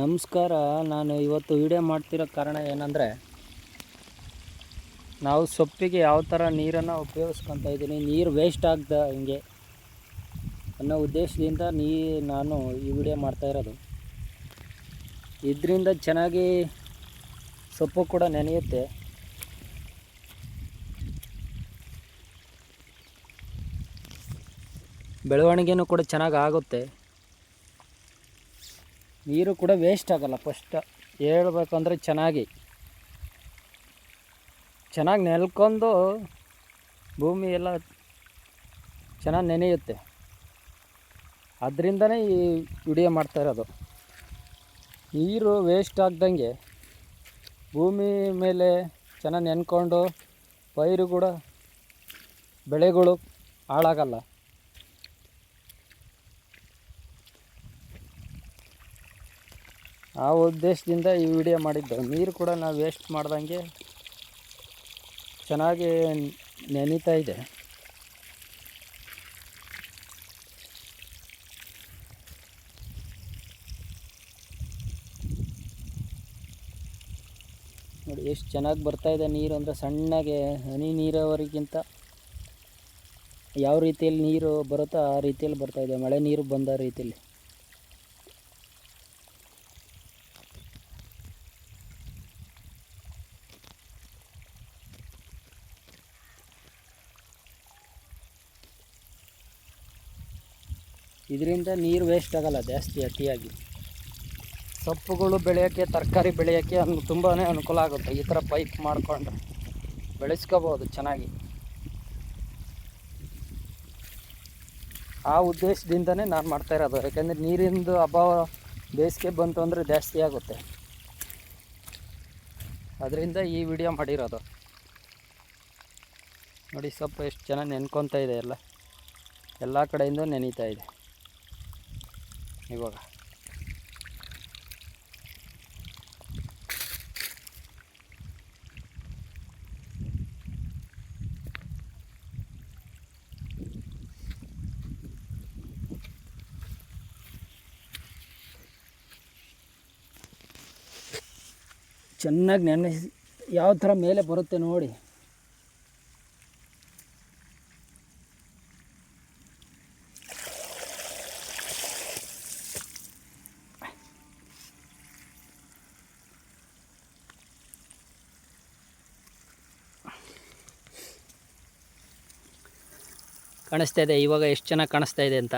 ನಮಸ್ಕಾರ, ನಾನು ಇವತ್ತು ವಿಡಿಯೋ ಮಾಡ್ತಿರೋ ಕಾರಣ ಏನಂದರೆ, ನಾವು ಸೊಪ್ಪಿಗೆ ಯಾವ ಥರ ನೀರನ್ನು ಉಪಯೋಗಿಸ್ಕೊತಾ ಇದ್ದೀನಿ, ನೀರು ವೇಸ್ಟ್ ಆಗ್ದ ಹಿಂಗೆ ಅನ್ನೋ ಉದ್ದೇಶದಿಂದ ನೀ, ನಾನು ಈ ವಿಡಿಯೋ ಮಾಡ್ತಾ ಇರೋದು. ಇದರಿಂದ ಚೆನ್ನಾಗಿ ಸೊಪ್ಪು ಕೂಡ ನೆನೆಯುತ್ತೆ. ಬೆಳವಣಿಗೆನೂ ಕೂಡ ಚೆನ್ನಾಗಿ ಆಗುತ್ತೆ. ನೀರು ಕೂಡ ವೇಸ್ಟ್ ಆಗಲ್ಲ ಫಸ್ಟ್ ಹೇಳ್ಬೇಕಂದ್ರೆ ಚೆನ್ನಾಗಿ. ಚೆನ್ನಾಗಿ ನೆಲ್ಕೊಂಡು ಭೂಮಿ ಎಲ್ಲ ಚೆನ್ನಾಗಿ ನೆನೆಯುತ್ತೆ. ಅದರಿಂದನೇ ಈ ವಿಡಿಯೋ ಮಾಡ್ತಾ ಇರೋದು. ನೀರು ವೇಸ್ಟ್ ಆಗ್ದಂಗೆ ಭೂಮಿ ಮೇಲೆ ಚೆನ್ನಾಗಿ ನೆನ್ಕೊಂಡು ಪೈರು ಕೂಡ ಬೆಳೆಗಳು ಹಾಳಾಗಲ್ಲ. ಆ ಉದ್ದೇಶದಿಂದ ಈ ವಿಡಿಯೋ ಮಾಡಿದ್ದು. ನೀರು ಕೂಡ ನಾವು ವೇಸ್ಟ್ ಮಾಡ್ದಂಗೆ ಚೆನ್ನಾಗಿ ನೆನೀತಾ ಇದೆ. ನೋಡಿ, ಎಷ್ಟು ಚೆನ್ನಾಗಿ ಬರ್ತಾ ಇದೆ ನೀರು ಅಂದರೆ ಸಣ್ಣಗೆ ಹನಿ ನೀರಾವರಿಗಿಂತ ಯಾವ ರೀತಿಯಲ್ಲಿ ನೀರು ಬರುತ್ತೋ ಆ ರೀತಿಯಲ್ಲಿ ಬರ್ತಾ ಇದೆ. ಮಳೆ ನೀರು ಬಂದ ರೀತಿಯಲ್ಲಿ. ಇದರಿಂದ ನೀರು ವೇಸ್ಟ್ ಆಗಲ್ಲ, ಜಾಸ್ತಿ ಅತಿಯಾಗಿ. ಸೊಪ್ಪುಗಳು ಬೆಳೆಯೋಕ್ಕೆ, ತರಕಾರಿ ಬೆಳೆಯೋಕ್ಕೆ ಅನು ತುಂಬಾ ಅನುಕೂಲ ಆಗುತ್ತೆ. ಈ ಥರ ಪೈಪ್ ಮಾಡಿಕೊಂಡು ಬೆಳೆಸ್ಕೋಬೋದು ಚೆನ್ನಾಗಿ. ಆ ಉದ್ದೇಶದಿಂದನೇ ನಾನು ಮಾಡ್ತಾ ಇರೋದು. ಯಾಕೆಂದರೆ ನೀರಿಂದು ಅಭಾವ ಬೇಸಿಗೆ ಬಂತು ಅಂದರೆ ಜಾಸ್ತಿ ಆಗುತ್ತೆ. ಅದರಿಂದ ಈ ವಿಡಿಯೋ ಮಾಡಿರೋದು. ನೋಡಿ, ಸೊಪ್ಪು ಎಷ್ಟು ಚೆನ್ನಾಗಿ ನೆನ್ಕೊತಾ ಇದೆ ಎಲ್ಲ. ಎಲ್ಲ ಕಡೆಯಿಂದ ನೆನೀತಾ ಇದೆ. ಇವಾಗ. ಚೆನ್ನಾಗಿ ನೆನೆಸಿ ಯಾವ ಥರ ಮೇಲೆ ಬರುತ್ತೆ ನೋಡಿ. ಕಾಣಿಸ್ತಾ ಇದೆ. ಇವಾಗ ಎಷ್ಟು ಚೆನ್ನಾಗಿ ಕಾಣಿಸ್ತಾ ಇದೆ ಅಂತ?